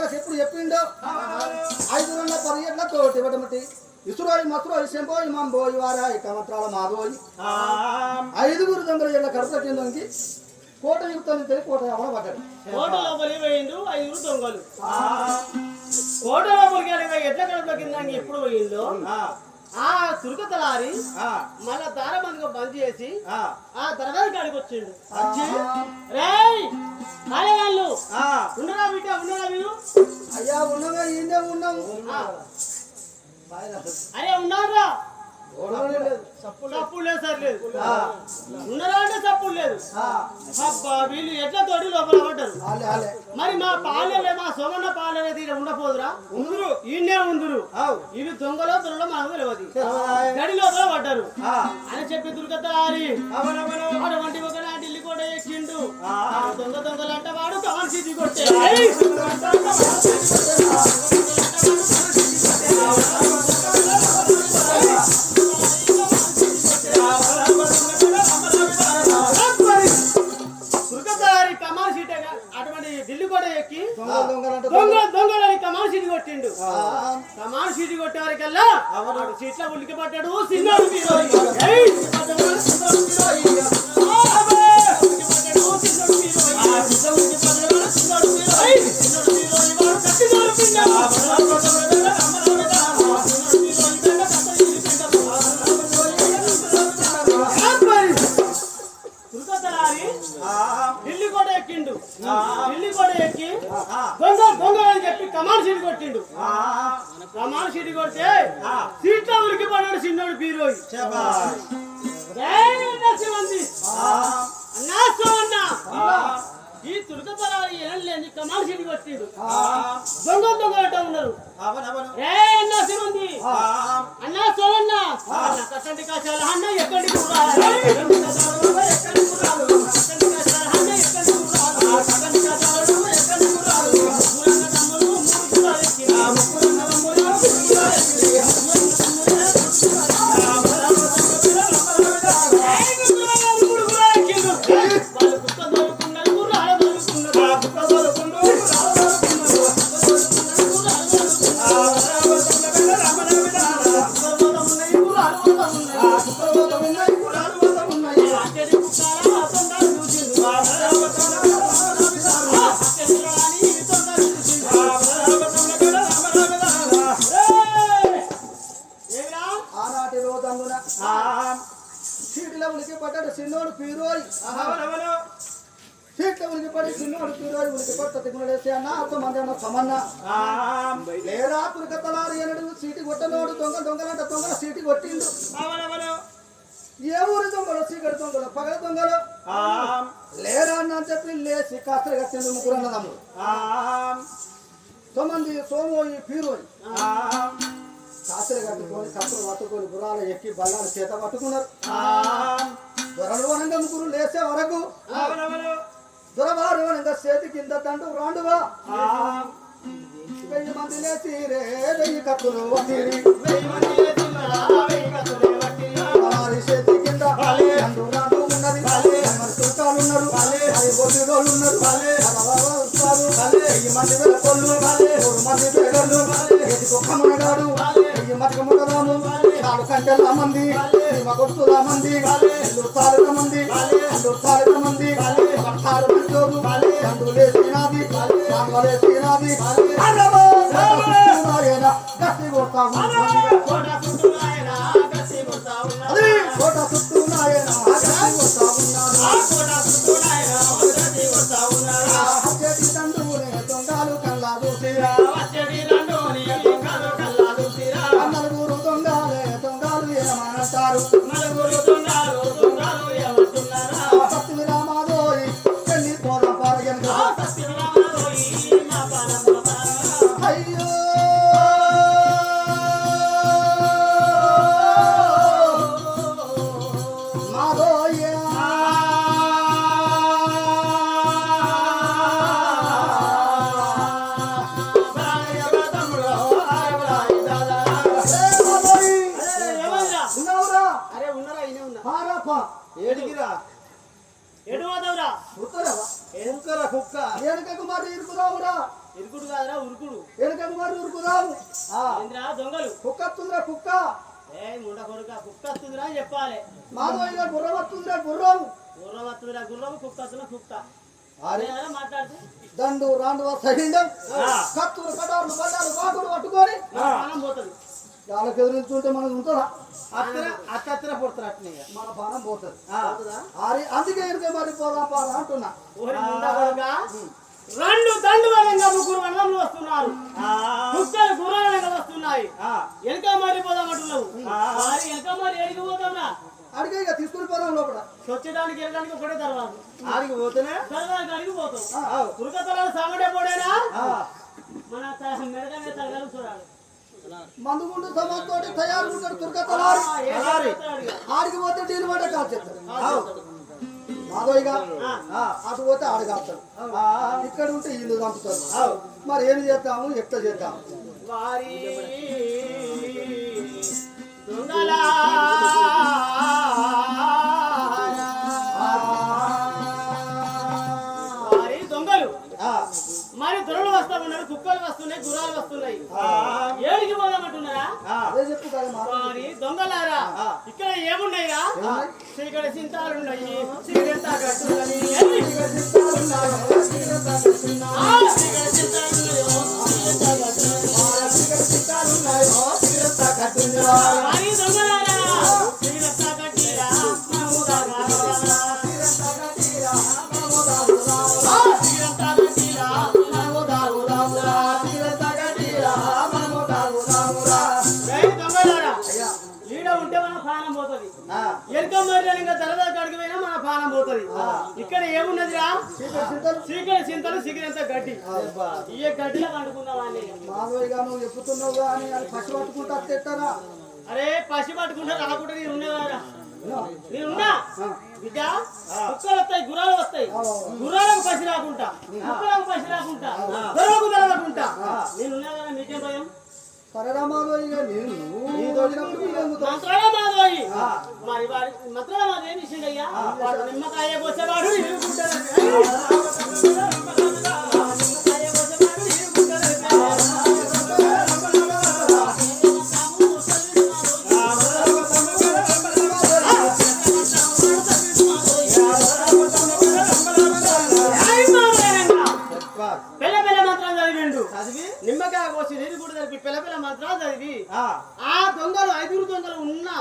దొంగ ఎప్పుడు చెప్పిండో? ఐదు వందల పరిగెట్ల తోటి ఇవ్వటమటి ఇసురోయి మసురోయి శంపోయి మంబోయి వారాయి కమత్రాల మాదోయి ఐదుగురు దొంగలు ఎట్లా కడపట్టిన దొంగి కోట యుక్తం కోట ఎవడ పడ్డాడు. కోట లోపలికి పోయిండు ఐదుగురు దొంగలు. కోట లోపలికి ఎట్లా కడుపులో కింద ఎప్పుడు పోయిందో ఆ తురుకతలారి మళ్ళా దారబందిగా బంద్ చేసి ఆ. దర్వాజ కాడికి వచ్చిండు. రేయ్ కాలేవాళ్ళు ఉండరా బిడ్డ? ఉండరా మీరు అయ్యా ఉన్నగా ఈయనే ఉన్నాము అరే ఉన్నారా సప్పుడు లేదు సార్ లేదు. ఉన్నారా అంటే సప్పుడు లేదు. అబ్బా వీళ్ళు ఎట్లా తోడి లోపల పడ్డారు? మరి మా పాలెలే మా సోమన్న పాలెలే తీర ఉండపోదురా? ఉందురు ఈయనే ఉందురు. ఇవి దొంగలో దొరలో మనకు తెలియదు గడి లోపల పడ్డారు. అని చెప్పి దుర్గతలారి అటువంటి ఒక నాటి ఇల్లు కూడా ఎక్కిండు దొంగ దొంగలంట వాడు సిద్ధి కొట్టే. సీట్ కొట్టిండు. కమాల్ సీట్ కొట్టే వరకల్లా వాడు సీట్ల ఉలికి పట్టాడు సిన్నోడు ఈ తులకతలారి ఏం లేని కమాన్ సీట్ కొట్టిండు దొంగ దొంగ అంటూ ఉన్నారు. ఏ అన్నా శివంతి అన్నా సోమన్న. కట్టండి కాశాల. అన్న ఎక్కడి కూడా ఎక్కడి ఉలికి పడ్డాడు చిన్నోడు పీరోయి. సీట్ల ఉలికి పడి చిన్నోడు పీరోయి ఉలికి పట్ట తిరుగులేసి అన్న అర్థం మంది అన్న సమన్న లేరా తురకతలారి అనడు సీటి కొట్టనోడు దొంగ దొంగలంట దొంగల సీటి కొట్టిండు. ఏ ఊరి దొంగలు చీకటి దొంగలు పగల దొంగలు? లేరా అన్న చెప్పి లేచి కాస్త కట్టిండు ముగ్గురు అన్నదమ్ముడు తొమ్మిది సోమోయి పీరోయి. కాసులు కట్టుకొని కప్పులు పట్టుకొని గుర్రాలు ఎక్కి బల్లాలు చేత పట్టుకున్నారు దొరలు వనంగా ముగ్గురు లేసే వరకు దొరవారు వనంగా చేతి కింద తండు రాండువా వెయ్యి మంది లేచి రే వెయ్యి కత్తులు చేతి కింద ఉన్నది మరి చుట్టాలు ఉన్నారు బొడ్డి రోళ్ళు ఉన్నారు. వెయ్యి మంది వెలకొల్లు నాలుగు కంటెల మంది మా కొడుతుల మంది ఇల్లు తాలుక మంది అండు తాలుక మంది పట్టారు మంచోరు అండు లేసినాది లేసినాది గట్టి కొడతాము కాదురా ఉరుకుడు. వెనుకకు మరి ఉరుకుదాము? దొంగలు? కుక్క వస్తుందిరా కుక్క. ఏ ముండ కొడుక కుక్క వస్తుందిరా అని చెప్పాలి. మాధవయ్య గుర్రం వస్తుందిరా గుర్రం. గుర్రం వస్తుందిరా గుర్రం కుక్క వస్తుందా కుక్క. అరే. అదేనా మాట్లాడితే. దండు రాండు సహిండం కత్తులు కటార్లు బండాలు బాకులు పట్టుకొని. ప్రాణం పోతుంది. వాళ్ళకి ఎదురించుంటే మనం ఉంటుందా? అత్తర అత్తర పుడతారు అట్నే. మన బాణం పోతుంది. అందుకే ఇరుకే మరి పోదాం పాదా అంటున్నా. రెండు దండు వరంగా ముగ్గురు వనములు వస్తున్నారు. ఆ, కుక్కలు గుర్రాలంగా వస్తున్నాయి. ఆ, వెనక మరి పోదామంటున్నావు మరి వెనక మరి ఎడికి పోతాంరా అడిగే ఇక తీసుకుని పోదాం లోపల. వచ్చేదానికి వెళ్ళడానికి ఒకటే తర్వాత ఆడికి పోతేనే? తర్వాత అడిగి పోతాం ఆ, తురకతలాలు సాగడే పోడేనా? మన త- మెడక మీద తలగలు చూడాలి మందుగుండు సమాజతోటి తయారు ఉంటాడు తుర్కతలారి? ఆడికి పోతే డీల్ మాట కాదు ఆ, అటు పోతే ఆ, ఇక్కడ ఉంటే ఇల్లు చంపుతాడు మరి ఏం చేద్దాము? ఎట్లా చేద్దాము? వారి మరి దొరలు వస్తా ఉన్నారు కుక్కలు వస్తున్నాయి గుర్రాలు వస్తున్నాయి. ఏడికి పోదామంటున్నారా? దొంగలారా ఆ. ఇక్కడ ఏమున్నాయిరా ఏమున్నాయి? ఇక్కడ చింతాలున్నాయి సిగరెట్ తాగట్టున్నాయి. ఏమి? ఆ, సిగరెట్ చింతాలున్నాయో, సిగరెట్ తాగట్టున్నాయి. వారి దొంగలారా పోతుంది. ఇక్కడ ఏమున్నదిరా? చింతలు. చీకటి చింతలు సిగిరంత గడ్డి. ఈ గడ్డిలో పండుకున్నావాన్ని? నువ్వు చెప్పుతున్నావు కానీ అది పసి పట్టుకుంటా తిట్టారా అరే పసి పట్టుకుంటే రాకుండా నేను ఉన్నదారా నేనున్నా బిడ్డ కుక్కలు వస్తాయి గుర్రాలు వస్తాయి. గుర్రాలకు పసి రాకుండా కుక్కలకు పసి రాకుండా దొరకు తెలవకుండా నేనున్నా కదా మీకేం భయం? గారు నేను మరి వాడి ఏం విషయండయ్యా వాడు నిమ్మకాయ పోసేవాడు నిమ్మకాయ మంత్రం కోసి నీరు కూడా జరిపి పెళ్ళ పెళ్ళ మంత్రాలు చదివి ఆ, దొంగలు ఐదుగురు దొంగలు ఉన్నా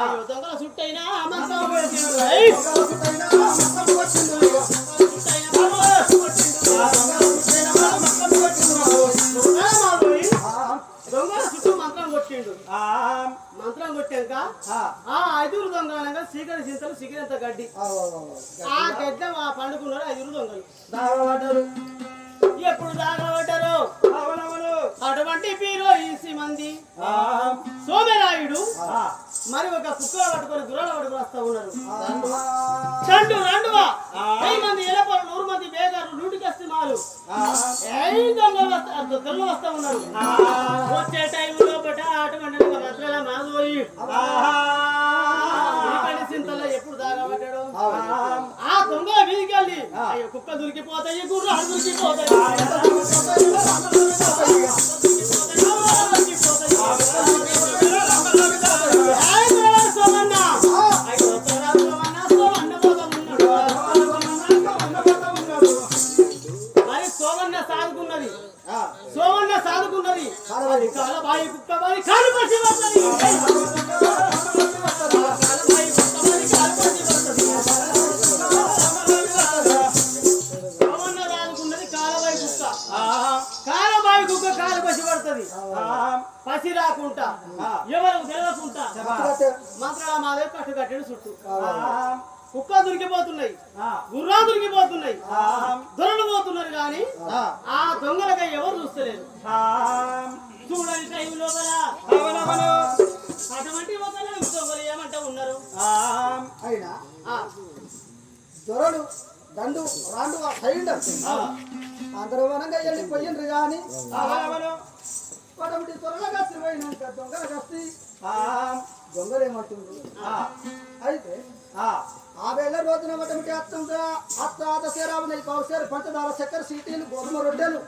దొంగల! చుట్టైనా. దొంగల చుట్టూ మంత్రం కొట్టిండు ఆ, మంత్రం కొట్టాక ఆ, ఐదుగురు దొంగలు సీకరి చింతలు సిగిరంత గడ్డి ఆ గడ్డ పండుకున్నారు ఐదుగురు దొంగలు దాగబడ్డరు. ఎప్పుడు దాగబడ్డారు. అటువంటి పీరో ఈసి మంది. సోమరాయుడు మరి ఒక కుక్క పట్టుకొని గుర్రాలు పట్టుకొని వస్తా ఉన్నారు. చండు రండువా. వెయ్యి మంది ఎలపలు నూరు మంది బేగారు నూటికి ఏయ్ దొంగలు వస్తా ఉన్నారు. వచ్చే టైంలో బట అటువంటి భద్రల మాధోయి చింతలో ఎప్పుడు దాగబడ్డాడు? ఆ దొంగ వెళ్ళి కుక్క దొరికిపోతాయి గుర్రాలు దొరికిపోతాయి. పసి రాకుండా ఎవరు తెలియకుండా శభాష్. మంత్రాల మాదే కట్టు కట్టెడు చుట్టూ. ఆ, కుక్క దొరికిపోతున్నాయి. గుర్రా దొరికిపోతున్నాయి. ఆ, దొరలు పోతున్నారు కానీ ఆ, దొంగలకై ఎవరు చూస్తలేరు ఆ, చూడండి టైం లోపల. అటువంటి ఒకరు ఏమంటా ఉన్నారు? ఆ, అయినా ఆ, దొరలు దండు రాండు సైండ్ అందరూ వనంగా వెళ్ళిపోయిండ్రు కానీ అవునవును. పడమటి త్వరగా పోయినాక దొంగల కస్తి ఆ, దొంగలు అయితే ఆ, ఆ వేళ రోజున మొట్టమొదటి అత్తంగా అత్త దశరావు నెల కౌసేరు పంచదార చక్కెర సీటీలు గోధుమ రొట్టెలు